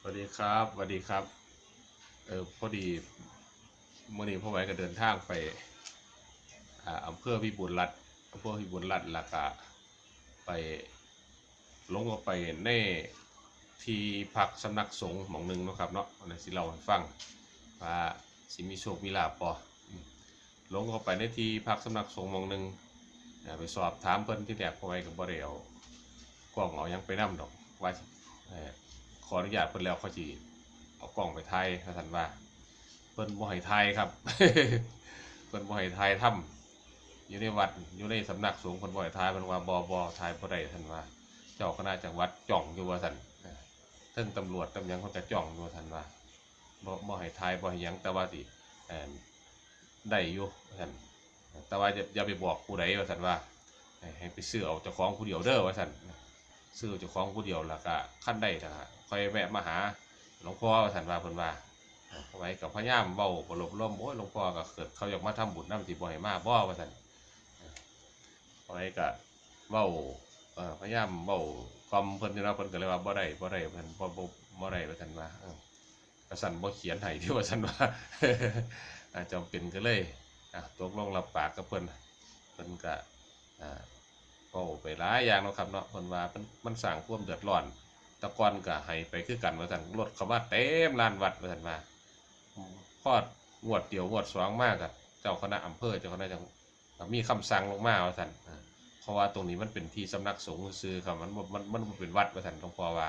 สวัสดีครับสวัสดีครับ เออพอดีเมื่อนี้พ่อไว้ก็เดินทางไปอ่าอำเภอพิบูลรัฐอำเภอพิบูลรัฐแล้วก็ไปลงไปในที่พักสำนักสงฆ์หม่องหนึ่งนะครับเนาะอันนั้นสิเราให้ฟังว่าสิมีโชคมีลาบ่อืมลงเข้าไปในที่พักสำนักสงฆ์หม่องหนึ่งไปสอบถามเพิ่นที่แรกพ่อไว้ก็บ่ได้เอากล้องเอายังไปนํดอกว่า ขออนุญาตเพิ่นแล้วเขาสิเอากล้องไปถ่ายว่าทันว่า เพิ่นบ่ให้ถ่ายครับ เพิ่นบ่ให้ถ่ายถ้ำอยู่ในวัดอยู่ในสำนักสงฆ์เพิ่นบ่ให้ถ่ายเพิ่นว่าบ่บ่ถ่ายบ่ได้ท่านว่า เจ้าคณะจังหวัดจ้องอยู่ว่าซั่นทั้งตำรวจตำยังเพิ่นก็จ้องอยู่ว่าซั่นว่าบ่บ่ให้ถ่ายบ่ให้หยังแต่ว่าสิได้อยู่ว่าซั่นแต่ว่าอย่าไปบอกผู้ใดว่าซั่นว่าให้ไปซื้อเอาเจ้าของผู้เดียวเด้อว่าซั่น ซื้อเจ้าของผู้เดียวแล้วก็ขั้นได้นะฮะคอยแวะมาหาหลวงพ่อสันว่าเพิ่นว่าเอาไว้กับพญามเว้าบรบร่มโอ้ยหลวงพ่อก็เกิดเขาอยากมาทำบุญนำสิบ่ให้มากบ่ว่าซั่นเอาไว้ก็เว้าเอ่อพญามเว้ากอมเพิ่นอยู่เนาเพิ่นก็เลยว่าบ่ได้บ่ได้เพิ่นบ่บ่บ่ได้ว่าซั่นว่ากระสันบ่เขียนให้ที่ว่าซั่นว่าอาจำเป็นก็เลยอะตกลงรับปากกับเพิ่นเพิ่นก็อ่า ก็ไปหลายอย่างเนาะครับเนาะเพิ่นว่ามันมันสร้างความเดือดร้อนแตะกอนก็ให้ไปคือกันว่าซั่นรถเข้ามาเต็มลานวัดว่าซั่นว่าพอดงวดเดียวงวดสองมากกับเจ้าคณะอำเภอเจ้าคณะจังมีคำสั่งลงมาว่าซั่นอ่าเพราะว่าตรงนี้มันเป็นที่สำนักสงฆ์ซื่อๆครับมันบ่มันมันบ่เป็นวัดว่าซั่นหลวงพ่อว่า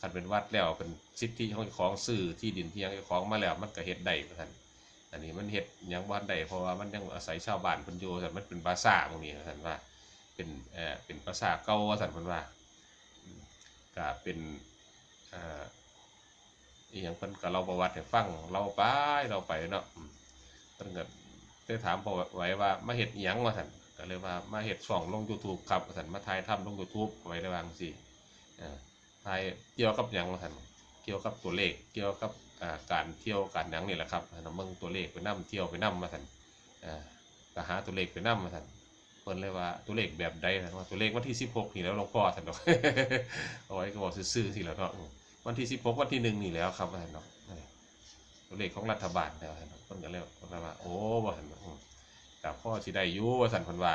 คันเป็นวัดแล้วเป็นสิทธิของเจ้าของซื้อที่ดินที่หยังเจ้าของมาแล้วมันก็เฮ็ดได้ว่าซั่นอันนี้มันเฮ็ดหยังบ่ทันได้เพราะว่ามันยังอาศัยชาวบ้านเพิ่นอยู่ซั่นมันเป็นบาซ่าตรงนี้ว่าซั่นว่า เป็นเอ่อเป็นภาษาเก่าว่าสันพิ่นว่าก็เป็นเอ่ออีหยังเพิ่นก็เล่าประวัติให้ฟังเราไปเราไปเนาะอืมเพิ่นก็ได้ถามพอไว้ว่ามาเฮ็ดอีหยังว่าซั่นก็เลยว่ามาเฮ็ดช่องลง YouTube ครับว่าสันมาถ่ายทำลง YouTube ไว้ได้ว่าจังซี่เอ่อถ่ายเกี่ยวกับหยังว่าซั่นเกี่ยวกับตัวเลขเกี่ยวกับการเที่ยวการหยังนี่แหละครับในเบิ่งตัวเลขไปนํเที่ยวไปนํว่าซั่นอ่อก็หาตัวเลขไปนํว่าซั่น เพิ่นเลยว่าตัวเลขแบบใดนะว่าตัวเลขวันที่16นี่แล้วหลวงพ่อท่านดอกเอาไว้ก็บอกซื่อๆสิแล้วเนาะวันที่16วันที่หนึ่งนี่แล้วครับท่านเนาะเออตัวเลขของรัฐบาลแล้วท่านเนาะเพิ่นก็เลยเพิ่นก็ว่าโอ้บ่ท่านเนาะอืมแต่พ่อสิได้ยู่ว่าซั่นเพิ่นว่า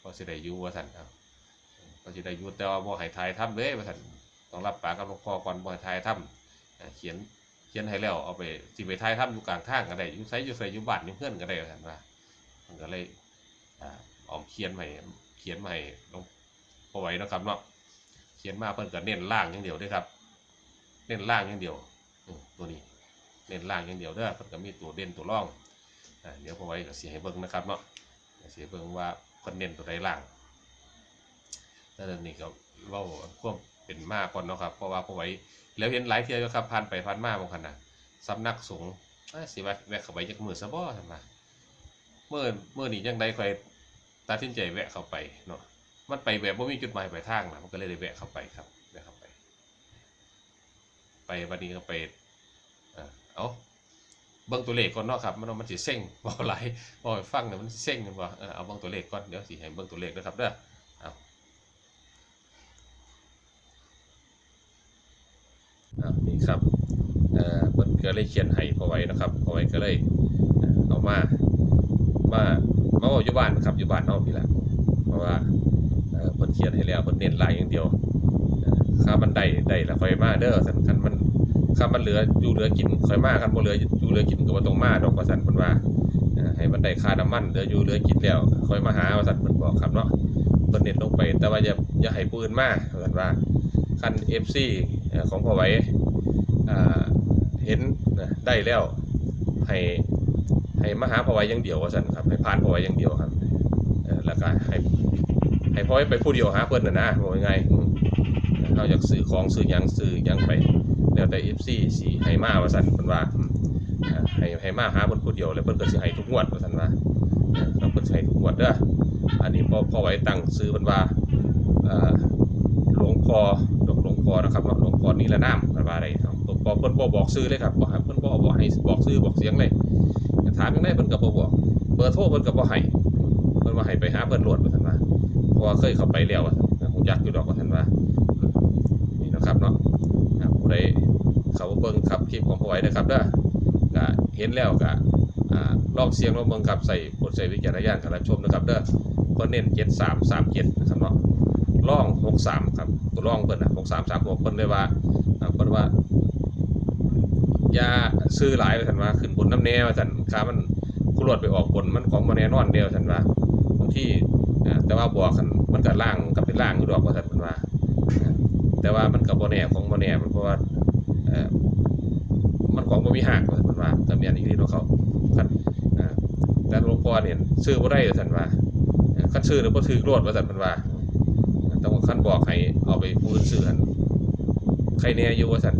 พ่อสิได้ยู่ว่าซั่นครับพ่อสิได้ยู่แต่ว่าบ่ให้ทายทำเลยว่าซั่นต้องรับปากกับหลวงพ่อก่อนบ่ให้ทายทำเขียนเขียนให้แล้วเอาไปสิไปทายทำอยู่กลางทางก็ได้อยู่ไสอยู่ไสอยู่บ้านอยู่เพื่อนก็ได้ว่าซั่นว่าเพิ่นก็เลย อ่าเออมเขียนให้เขียนมาให้ลงพอไว้นะครับเนาะเขียนมาเพิ่นก็เน้นล่างอย่างเดียวด้วยครับ เน้นล่างอย่างเดียวตัวนี้เน้นล่างอย่างเดียวเด้อเพิ่นก็มีตัวเด่นตัวร่องเดี๋ยวพอไว้ก็สิให้เบิ่งนะครับเนาะเสิให้เบิ่งว่าเพิ่นเน้นตัวใดล่างแล้วเดี๋ยวนี้ก็เว้าควบเป็นมาก่อนเนาะครับเพราะว่าพอไว้แล้วเห็นหลายเที่ยวครับผ่านไปผ่านมาบางคันนะสำนักสงฆ์เอ้ยสิว่าแวะเข้าไปจักมือซะบ่ซั่นว่าเมื่อเมื่อนี้ยังได้ค่อย ตัดสินใจแวะเข้าไปเนาะมันไปแบบว่ามีจุดหมายปลายทางนะมันก็เลยได้แวะเข้าไปครับแวะเข้าไป ไปวันนี้ก็ไปเอ่อเอาเบิ่งตัวเลขก่อนเนาะครับมันมันสิเซ็งบ่หลายบ่ให้ฟังเนี่ยมันสิเซ็งกันบ่เออเอาเบิ่งตัวเลขก่อนเดี๋ยวสิให้เบิ่งตัวเลขนะครับเด้อเอาอานี่ครับเอ่อเพิ่นก็เลยเขียนให้พอไว้นะครับพอไว้ก็เลยเอ่อเอามามา มาบอกอยู่บ้านครับอยู่บ้านนอกพี่ละเพราะว่าเออเพิ่นเขียนให้แล้วเพิ่นเน้นลายอย่างเดียวค่ามันได้ได้ละค่อยมาเด้อสันคันมันค่ามันเหลืออยู่เหลือกินค่อยมาคันบ่เหลืออยู่เหลือกินก็บ่ต้องมาดอกว่าซั่นเพิ่นว่าให้มันได้ค่าน้ำมันเหลืออยู่เหลือกินแล้วค่อยมาหาว่าซั่นเพิ่นบอกครับเนาะเพิ่นเน้นลงไป แต่ว่าอย่าอย่าให้ผู้อื่นมาว่าซั่นว่าคัน FC เอ่อของพ่อไหวอ่าเห็นได้แล้วให้ ให้มหาพอไว้อย่างเดียวว่าสันครับให้ผ่านพ่อไว้อย่างเดียวครับเออแล้วก็ให้ให้พ่อไว้ไปผู้เดียวหาเพื่อนนะนะบอกยังไงเราอยากซื้อของซื้อยังซื้อยังไปแล้วแต่เอฟซีสีให้มาว่าสันเพิ่นว่าให้ให้มาหาเพิ่นผู้เดียวแล้วเพิ่อนก็สิให้ทุกงวดว่าสันว่าเออแล้วเพิ่อนให้ทุกงวดเด้ออันนี้พ่อพ่อไว้ตั้งซื้อเพิ่นว่าหลวงพ่อหลวงหลวงพ่อนะครับหลวงพ่อนิรนามเพิ่นว่าได้ครับหลวงพ่อเพิ่อนบ่บอกซื้อเลยครับ บ่ให้เพิ่นบ่บอกให้บอกซื้อบอกเสียงเลยถามยังไงเพิ่นก็บ่บอกเบอร์โทรเพิ่นก็บ่ให้เพิ่นว่าให้ไปหาเพิ่นโลดว่าซั่นว่าเพราะเคยเข้าไปแล้วว่าซั่นฮู้จักอยู่ดอกว่าซั่นว่านี่นะครับเนาะผู้ใดเบิ่งครับคลิปของพ่อไหวนะครับเด้อก็เห็นแล้วก็อ่าลองเสียงลองเบิ่งครับใส่โปรดใส่วิจารณญาณการรับชมนะครับเด้อเพิ่นเน้น7337นะครับเนาะล่อง63ครับตัวล่องเพิ่นน่ะ6336เพิ่นเลยว่าเพิ่นว่า ยาซื้อหลายว่าซั่นว่าขึ้นบนน้ำแนวว่าซั่นค้ามันกุรวดไปออกบนมันของบ่แน่นอนเดียวาซั่นว่าบางที่แต่ว่าบอกกันมันก็ล่างก็เป็นล่างอยู่ดอกว่าซั่นเพิ่นว่าแต่ว่ามันก็บ่แน่ของบ่แน่มันเพราะว่ามันของบ่มีหักว่าสันเพิ่นว่าก็แม่นอีหลีเนาเขาคันอ่าแต่หลวงพ่อเนี่ยซื้อบ่ได้ว่าซั่นว่าคันซื้อแล้วบ่ถือโลดว่าซั่นเพิ่นว่าต้องคันบอกให้เอาไปผู้อื่นซื้อหันใครแน่อยู่ว่าซั่น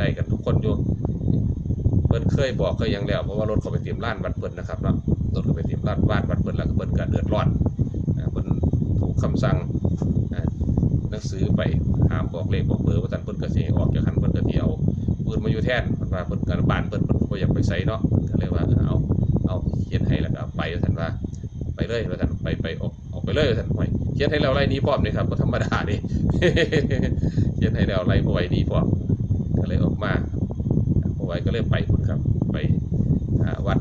ได้กันทุกคนอยู่เพิ่นเคยบอกเคยยังแล้วเพราะว่ารถเขาไปเตรียมร้านบัตรเพิ่นะครับเนาะรถเขาไปเตรียมร้านบ้านบัตรเพิ่นแล้วก็เพิ่นก็เดือดร้อนเพิ่นถูกคำสั่งหนังสือไปห้ามบอกเลขบอกเบอร์ว่าท่านเพิ่นก็สิออกจากคันเพิ่นก็สิเอาปืนมาอยู่แทนเพิ่นว่าเพิ่นก็บ้านเพิ่นเพิ่นก็อยากไปใส่เนาะก็เลยว่าเอาเอาเขียนให้แล้วก็ไปว่าท่านว่าไปเลยว่าท่านไปไปออกออกไปเลยว่าท่านไปเขียนให้แล้วไล่นี้พร้อมนี่ครับบ่ธรรมดานี่เขียนให้แล้วไล่บ่ไหวหนี้พร้อม เลยออกมาพอไว้ก็เริ่มไปพุ่นครับไปวัด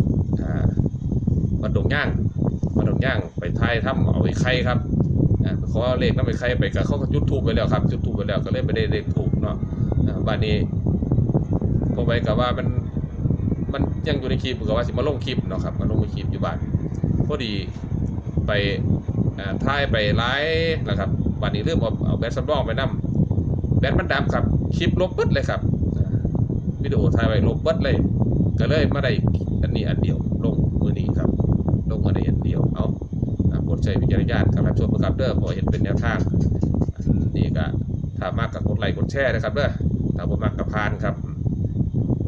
วัดดงย่างวัดดงย่างไปท้ายถ้ำเอาไปไข่ครับขอเลขน้ำไปไข่ไปก็เขาก็จุดทูบไปแล้วครับจุดทูบไปแล้วก็เลยไปได้เลขถูกเนาะบ้านนี้พอไว้กับว่ามันมันยังอยู่ในคลิปกับว่าสิมาลงคลิปเนาะครับมาลงคลิปอยู่บ้านพอดีไปอ่ายไปไลฟ์นะครับบ้านนี้เริ่มเอาเอาแบตสำรองไปนํแบตมันดับครับคลิปลบปึ๊ดเลยครับ วิดีโอถ่ายไว้ลบเบิดเลย ก็เลยมาได้อันนี้อันเดียวลงมือนี้ครับ ลงมาได้อันเดียวเอาโปรดใช้วิจารณญาณกับรับชมนะครับเด้อพอเห็นเป็นแนวทางอันนี้ก็ถ้ามากกับกดไลค์กดแชร์นะครับเด้อถ้าบ่มากกับพานครับ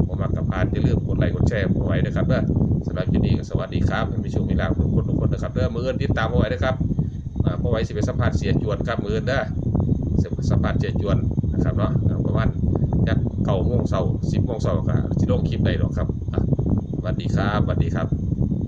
บ่มากกับพานอย่าลืมกดไลค์กดแชร์ไว้นะครับเด้อสำหรับคลิปนี้สวัสดีครับมีโชคมีลาทุกคนทุกคนนะครับเด้อมือเอื่นติดตามเอาไว้นะครับอ่าเพราะไว้สิไปสัมภาษณ์เสียจวนครับมือเอื่นเด้อสิไปสัมภาษณ์เสียจวน นะครับเนาะประมาณจากเก้าโมงเช้าสิบโมงเช้าก็สิลงคลิปได้หรอกครับสวัสดีครับสวัสดีครับ